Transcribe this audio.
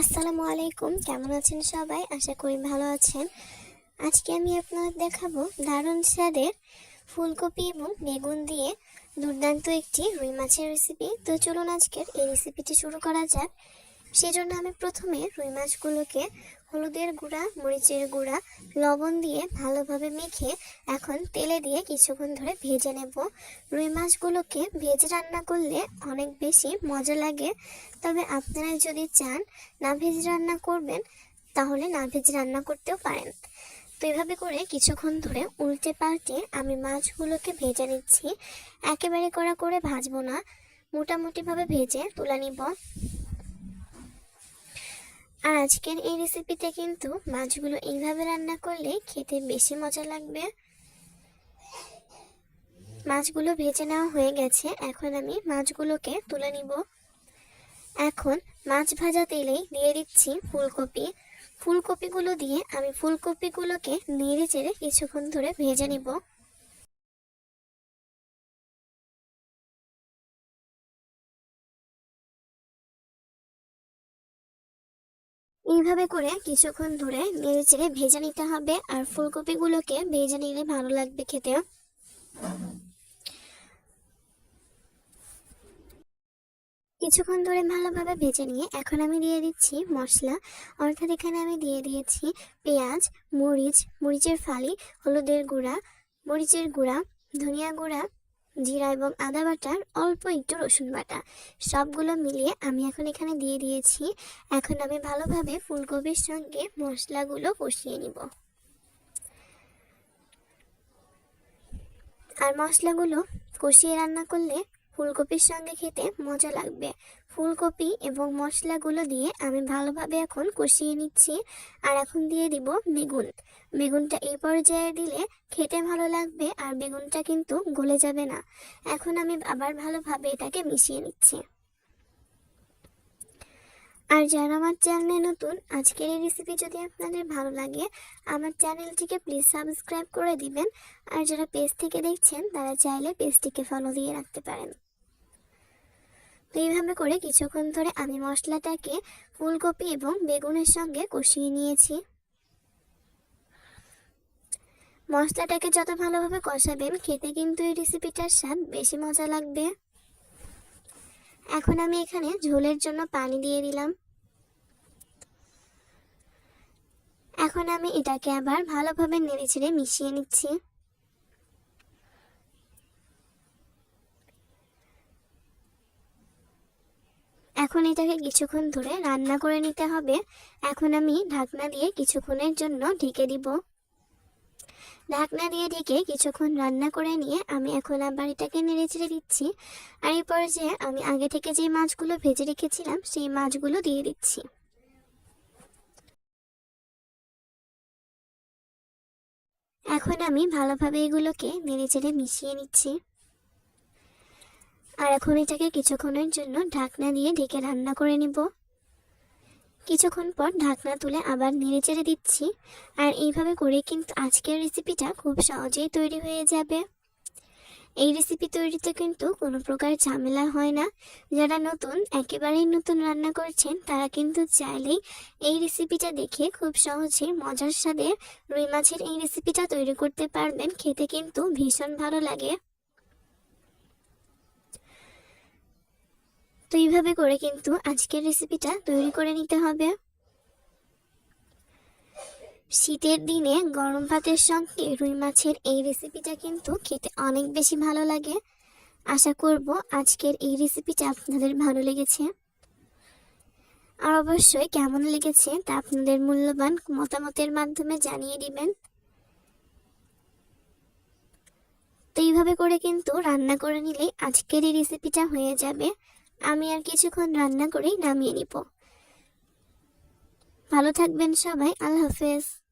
আসসালামু আলাইকুম, কেমন আছেন সবাই? আশা করি ভালো আছেন। আজকে আমি আপনাদের দেখাবো দারুণ স্বাদের ফুলকপি এবং বেগুন দিয়ে দুর্দান্ত একটি রুই মাছের রেসিপি তো চলুন আজকের এই রেসিপিটি শুরু করা যাক। সেজন্য আমি প্রথমে রুই মাছগুলোকে হলুদের গুঁড়া, মরিচের গুঁড়া, লবণ দিয়ে ভালোভাবে মেখে এখন তেলে দিয়ে কিছুক্ষণ ধরে ভেজে নেব। রুই মাছগুলোকে ভেজে রান্না করলে অনেক বেশি মজা লাগে। তবে আপনারা যদি চান না ভেজে রান্না করবেন, তাহলে না ভেজে রান্না করতেও পারেন। তো এভাবে করে কিছুক্ষণ ধরে উল্টে পাল্টে আমি মাছগুলোকে ভেজে নিচ্ছি। একেবারে কড়া করে ভাজবো না। মোটামুটিভাবে ভেজে তুলে নিব। আর আজকের এই রেসিপিতে কিন্তু মাছগুলো এইভাবে রান্না করলে খেতে বেশি মজা লাগবে। মাছগুলো ভেজে নেওয়া হয়ে গেছে। এখন আমি মাছগুলোকে তুলে নিব। এখন মাছ ভাজা তেলেই দিয়ে দিচ্ছি ফুলকপি। ফুলকপিগুলো দিয়ে আমি ফুলকপিগুলোকে নেড়ে চেড়ে কিছুক্ষণ ধরে ভেজে নিব। এইভাবে করে কিছুক্ষণ ধরে নেড়ে চেড়ে ভেজে নিতে হবে আর ফুলকপিগুলোকে ভেজে নিলে ভালো লাগবে খেতে কিছুক্ষণ ধরে ভালোভাবে ভেজে নিয়ে এখন আমি দিয়ে দিচ্ছি মশলা। অর্থাৎ এখানে আমি দিয়ে দিয়েছি পেঁয়াজ, মরিচ, মরিচের ফালি, হলুদের গুঁড়া, মরিচের গুঁড়া, ধনিয়া গুঁড়া জিরা এবং আদা বাটার, অল্প একটু রসুন বাটা। সবগুলো মিলিয়ে আমি এখন এখানে দিয়ে দিয়েছি। এখন আমি ভালোভাবে ফুলকপির সঙ্গে মশলাগুলো কষিয়ে নিব। আর মশলাগুলো কষিয়ে রান্না করলে ফুলকপির সঙ্গে খেতে মজা লাগবে। ফুলকপি এবং মশলাগুলো দিয়ে আমি ভালোভাবে এখন কষিয়ে নিচ্ছি। আর এখন দিয়ে দিব বেগুন। বেগুনটা এই পর্যায়ে দিলে খেতে ভালো লাগবে আর বেগুনটা কিন্তু গলে যাবে না। এখন আমি আবার ভালোভাবে এটাকে মিশিয়ে নিচ্ছি। আর যারা আমার চ্যানেলে নতুন, আজকের এই রেসিপি যদি আপনাদের ভালো লাগে, আমার চ্যানেলটিকে প্লিজ সাবস্ক্রাইব করে দিবেন। আর যারা পেজ থেকে দেখছেন, তারা চাইলে পেজটিকে ফলো দিয়ে রাখতে পারেন। এইভাবে করে কিছুক্ষণ ধরে আমি মশলাটাকে ফুলকপি এবং বেগুনের সঙ্গে কষিয়ে নিয়েছি। মশলাটাকে যত ভালোভাবে কষাবেন, খেতে কিন্তু এই রেসিপিটার স্বাদ বেশি মজা লাগবে। এখন আমি এখানে ঝোলের জন্য পানি দিয়ে দিলাম। এখন আমি এটাকে আবার ভালোভাবে নেড়েচেড়ে মিশিয়ে নিচ্ছি। এখন এটাকে কিছুক্ষণ ধরে রান্না করে নিতে হবে। এখন আমি ঢাকনা দিয়ে কিছুক্ষণের জন্য ঢেকে দিব। ঢাকনা দিয়ে ঢেকে কিছুক্ষণ রান্না করে নিয়ে আমি এখন আবার এটাকে নেড়ে চেড়ে দিচ্ছি। আর এই পর্যায়ে আমি আগে থেকে যে মাছগুলো ভেজে রেখেছিলাম, সেই মাছগুলো দিয়ে দিচ্ছি। এখন আমি ভালোভাবে এগুলোকে নেড়ে চেড়ে মিশিয়ে নিচ্ছি। আর এখন এটাকে কিছুক্ষণের জন্য ঢাকনা দিয়ে ঢেকে রান্না করে নিব। কিছুক্ষণ পর ঢাকনা তুলে আবার নেড়ে চেড়ে দিচ্ছি। আর এইভাবে করে কিন্তু আজকের রেসিপিটা খুব সহজেই তৈরি হয়ে যাবে। এই রেসিপি তৈরিতে কিন্তু কোনো প্রকার ঝামেলা হয় না। যারা নতুন, একেবারেই নতুন রান্না করছেন, তারা কিন্তু চাইলেই এই রেসিপিটা দেখে খুব সহজে মজার স্বাদে রুই মাছের এই রেসিপিটা তৈরি করতে পারবেন। খেতে কিন্তু ভীষণ ভালো লাগে। এইভাবে করে কিন্তু আজকের রেসিপিটা তৈরি করে নিতে হবে। শীতের দিনে গরম ভাতের সঙ্গে রুই মাছের এই রেসিপিটা কিন্তু খেতে অনেক বেশি ভালো লাগে। আশা করব আজকের এই রেসিপিটা আপনাদের ভালো লেগেছে। আর অবশ্যই কেমন লেগেছে তা আপনাদের মূল্যবান মতামতের মাধ্যমে জানিয়ে দিবেন। তো এইভাবে করে কিন্তু রান্না করে নিলেই আজকের এই রেসিপিটা হয়ে যাবে। আমি আর কিছুক্ষণ রান্না করেই নামিয়ে নিব। ভালো থাকবেন সবাই আল্লাহ হাফেজ।